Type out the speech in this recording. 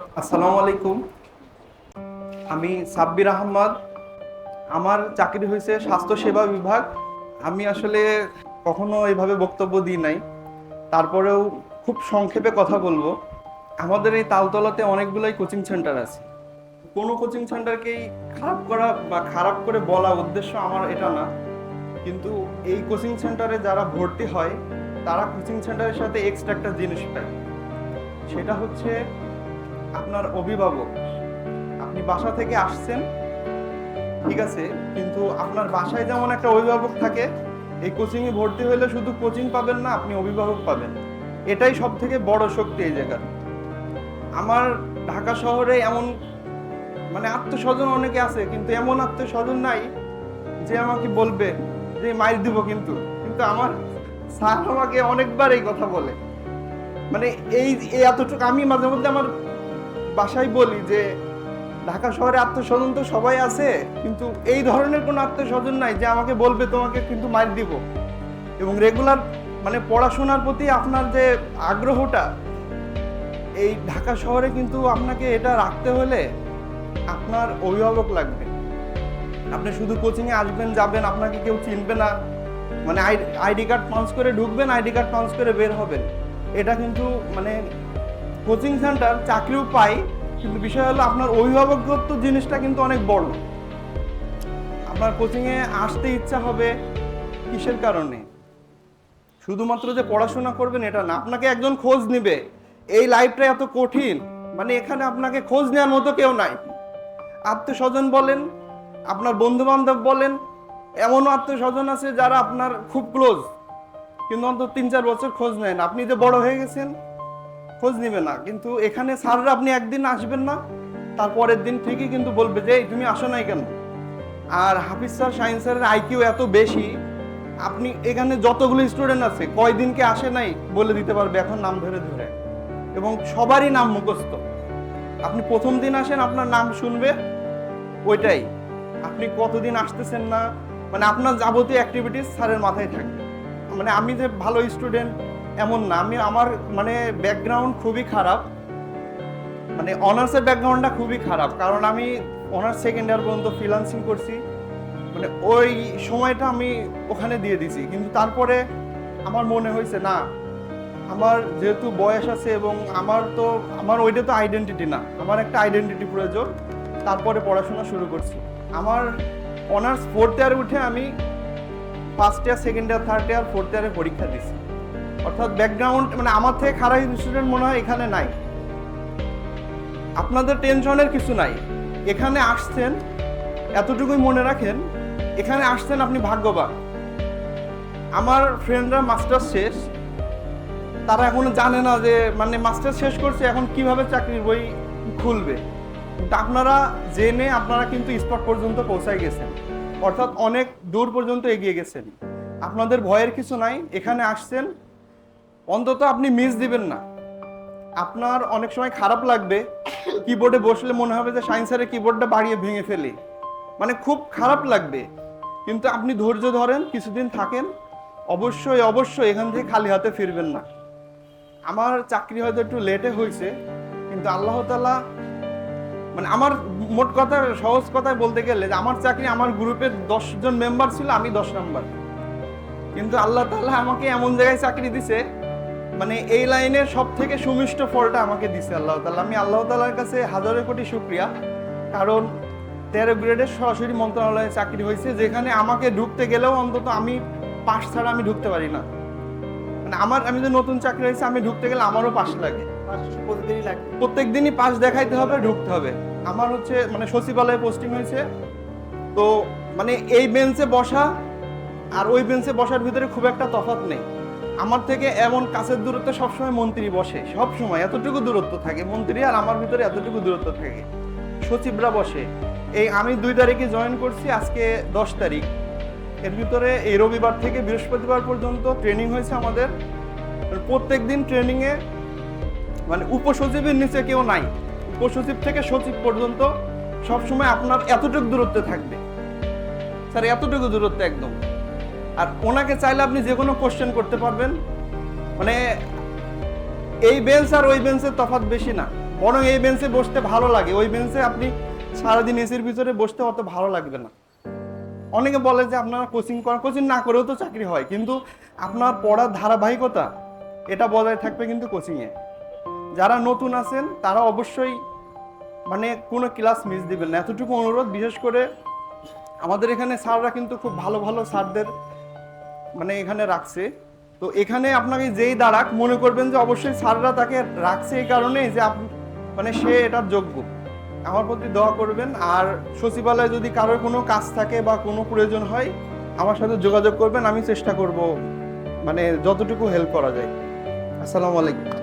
আসসালামু আলাইকুম। আমি সাব্বির আহমদ। আমার চাকরি হয়েছে স্বাস্থ্য সেবা বিভাগ। আমি আসলে কখনো এইভাবে বক্তব্য দিই নাই। তারপরেও খুব সংক্ষেপে কথা বলব। আমাদের এই তালতলাতে অনেকগুলোই কোচিং সেন্টার আছে। কোনো কোচিং সেন্টারকেই খারাপ করা বা খারাপ করে বলা উদ্দেশ্য আমার এটা না। কিন্তু এই কোচিং সেন্টারে যারা ভর্তি হয়, তারা কোচিং সেন্টারের সাথে এক্সট্রা একটা জিনিস পায়। সেটা হচ্ছে আপনার অভিভাবক। আপনি বাসা থেকে আসছেন, ঠিক আছে, কিন্তু আপনার বাসায় যেমন একটা অভিভাবক থাকে, এই কোচিংয়ে ভর্তি হলে শুধু কোচিং পাবেন না, আপনি অভিভাবক পাবেন। এটাই সব থেকে বড় শক্তি এই জায়গার। আমার ঢাকা শহরে এমন মানে আত্মস্বজন অনেকে আছে, কিন্তু এমন আত্মস্বজন নাই যে আমাকে বলবে যে মাইর দিব কিন্তু। কিন্তু আমার স্যার আমাকে অনেকবার এই কথা বলে। মানে এই এই এতটুকু, আমি মাঝে মধ্যে আমার বাসায় বলি যে, ঢাকা শহরে আত্মস্বজন তো সবাই আছে, কিন্তু এই ধরনের কোনো আত্মস্বজন নাই যে আমাকে বলবে তোমাকে কিন্তু মার দিব। এবং রেগুলার মানে পড়াশোনার প্রতি আপনার যে আগ্রহটা, এই ঢাকা শহরে কিন্তু আপনাকে এটা রাখতে হলে আপনার অভিভাবক লাগবে। আপনি শুধু কোচিংয়ে আসবেন, যাবেন, আপনাকে কেউ চিনবে না। মানে আইডি কার্ড পাঞ্চ করে ঢুকবেন, আইডি কার্ড পাঞ্চ করে বের হবেন। এটা কিন্তু মানে কোচিং সেন্টার চাকরিও পাই, কিন্তু বিষয় হলো আপনার অভিভাবকত্ব জিনিসটা কিন্তু অনেক বড়। আপনার কোচিংয়ে আসতে ইচ্ছা হবে কিসের কারণে? শুধুমাত্র যে পড়াশোনা করবেন এটা না, আপনাকে একজন খোঁজ নিবে। এই লাইফটা এত কঠিন মানে এখানে আপনাকে খোঁজ নেওয়ার মতো কেউ নাই। আত্মীয়স্বজন বলেন, আপনার বন্ধু বান্ধব বলেন, এমনও আত্মীয়স্বজন আছে যারা আপনার খুব ক্লোজ কিন্তু অন্তত তিন চার বছর খোঁজ নেন আপনি যে বড় হয়ে গেছেন খোঁজ নিবে না। কিন্তু এখানে স্যাররা আপনি একদিন আসবেন না তারপরের দিন ঠিকই কিন্তু বলবে যে তুমি আসো নাই কেন? আর হাফিজ স্যার সায়েন্স স্যারের আইকিউ এত বেশি, আপনি এখানে যতগুলো স্টুডেন্ট আছে কয়দিনকে আসে নাই বলে দিতে পারবে এখন নাম ধরে ধরে। এবং সবারই নাম মুখস্থ। আপনি প্রথম দিন আসেন, আপনার নাম শুনবে, ওইটাই। আপনি কতদিন আসতেছেন না মানে আপনার যাবতীয় অ্যাক্টিভিটিস স্যারের মাথায় থাকবে। মানে আমি যে ভালো স্টুডেন্ট এমন না। আমি আমার মানে ব্যাকগ্রাউন্ড খুবই খারাপ। মানে অনার্সের ব্যাকগ্রাউন্ডটা খুবই খারাপ। কারণ আমি অনার্স সেকেন্ড ইয়ার পর্যন্ত ফ্রিলান্সিং করছি। মানে ওই সময়টা আমি ওখানে দিয়ে দিছি। কিন্তু তারপরে আমার মনে হয়েছে, না, আমার যেহেতু বয়স আছে এবং আমার তো, আমার ওইটা তো আইডেন্টিটি না। আমার একটা আইডেন্টিটি প্রয়োজন। তারপরে পড়াশোনা শুরু করছি। আমার অনার্স ফোর্থ ইয়ারে উঠে আমি first year second year third year fourth ইয়ারে পরীক্ষা দিছি। অর্থাৎ ব্যাকগ্রাউন্ড মানে আমার থেকে খারাপ স্টুডেন্ট মনে হয় এখানে নাই। আপনাদের টেনশনের কিছু নাই। এখানে আসছেন, এতটুকুই মনে রাখেন, এখানে আসছেন আপনি ভাগ্যবান। আমার ফ্রেন্ডরা মাস্টার শেষ। তারা এখনও জানে না যে মানে মাস্টার শেষ করছে, এখন কীভাবে চাকরির বই খুলবে। কিন্তু আপনারা জেনে, আপনারা কিন্তু স্পট পর্যন্ত পৌঁছায় গেছেন। অর্থাৎ অনেক দূর পর্যন্ত এগিয়ে গেছেন। আপনাদের ভয়ের কিছু নাই, এখানে আসছেন অন্তত আপনি মিস দিবেন না। আপনার অনেক সময় খারাপ লাগবে কিবোর্ডে বসলে মনে হবে যে সায়েন্সের কিবোর্ডটা বাড়িয়ে ভেঙে ফেলি। মানে খুব খারাপ লাগবে। কিন্তু আপনি ধৈর্য ধরেন, কিছুদিন থাকেন, অবশ্যই অবশ্যই এখান থেকে খালি হাতে ফিরবেন না। আমার চাকরি হয়তো একটু লেটে হয়েছে, কিন্তু আল্লাহ তালা মানে আমার মোট কথা, সহজ কথায় বলতে গেলে যে আমার চাকরি আমার গ্রুপের জন মেম্বার ছিল, আমি দশ নাম্বার কিন্তু আল্লাহ তাআলা আমাকে এমন জায়গায় চাকরি দিছে মানে এই লাইনের সব থেকে সুমিষ্ট ফলটা আমাকে দিছে আল্লাহ তাআলা। আমি আল্লাহ তাআলার কাছে হাজারো কোটি শুক্রিয়া। কারণ তেরো গ্রেডের সরাসরি মন্ত্রণালয়ে চাকরি হয়েছে যেখানে আমাকে ঢুকতে গেলেও অন্তত আমি পাশ ছাড়া আমি ঢুকতে পারি না। মানে আমার আমি যে নতুন চাকরি হয়েছে আমি ঢুকতে গেলে আমারও পাশ লাগে। প্রতিদিনই লাগে। প্রত্যেক দিনই পাস দেখাইতে হবে ঢুকতে হবে। আমার হচ্ছে মানে সচিবালয়ে পোস্টিং হয়েছে। তো মানে এই বেঞ্চে বসা আর ওই বেঞ্চে বসার ভিতরে খুব একটা তফাৎ নেই। আমার থেকে এমন কাছের দূরত্বে সবসময় মন্ত্রী বসে সব সময় এতটুকু দূরত্ব থাকে মন্ত্রী আর আমার ভিতরে এতটুকু দূরত্ব থাকে। সচিবরা বসে, এই আমি দুই তারিখে জয়েন করছি, আজকে দশ তারিখ। এর ভিতরে এই রবিবার থেকে বৃহস্পতিবার পর্যন্ত ট্রেনিং হয়েছে আমাদের। প্রত্যেক দিন ট্রেনিংয়ে মানে উপসচিবের নিচে কেউ নাই। উপসচিব থেকে সচিব পর্যন্ত সবসময় আপনার এতটুকু দূরত্বে থাকবে। স্যার, এতটুকু দূরত্বে একদম। আর ওনাকে চাইলে আপনি যে কোনো কোশ্চেন করতে পারবেন। মানে এই বেঞ্চ আর ওই বেঞ্চের তফাৎ বেশি না। বরং এই বেঞ্চে বসতে ভালো লাগে। ওই বেঞ্চে আপনি সারাদিন এসির ভিতরে বসতে অত ভালো লাগবে না। অনেকে বলে যে আপনারা কোচিং করেন। কোচিং না করেও তো চাকরি হয়। কিন্তু আপনার পড়ার ধারাবাহিকতা, এটা বজায় থাকবে কিন্তু কোচিংয়ে যারা নতুন আছেন, তারা অবশ্যই মানে কোনো ক্লাস মিস দিবেন না। এতটুকু অনুরোধ। বিশেষ করে আমাদের এখানে স্যাররা কিন্তু খুব ভালো ভালো স্যারদের মানে এখানে রাখছে। তো এখানে আপনাকে যেই দাঁড়াক, মনে করবেন যে অবশ্যই স্যাররা তাকে রাখছে এই কারণেই যে মানে সে এটার যোগ্য। আমার প্রতি দোয়া করবেন। আর সচিবালয়ে যদি কারোর কোনো কাজ থাকে বা কোনো প্রয়োজন হয়, আমার সাথে যোগাযোগ করবেন। আমি চেষ্টা করব মানে যতটুকু হেল্প করা যায়। আসসালামু আলাইকুম।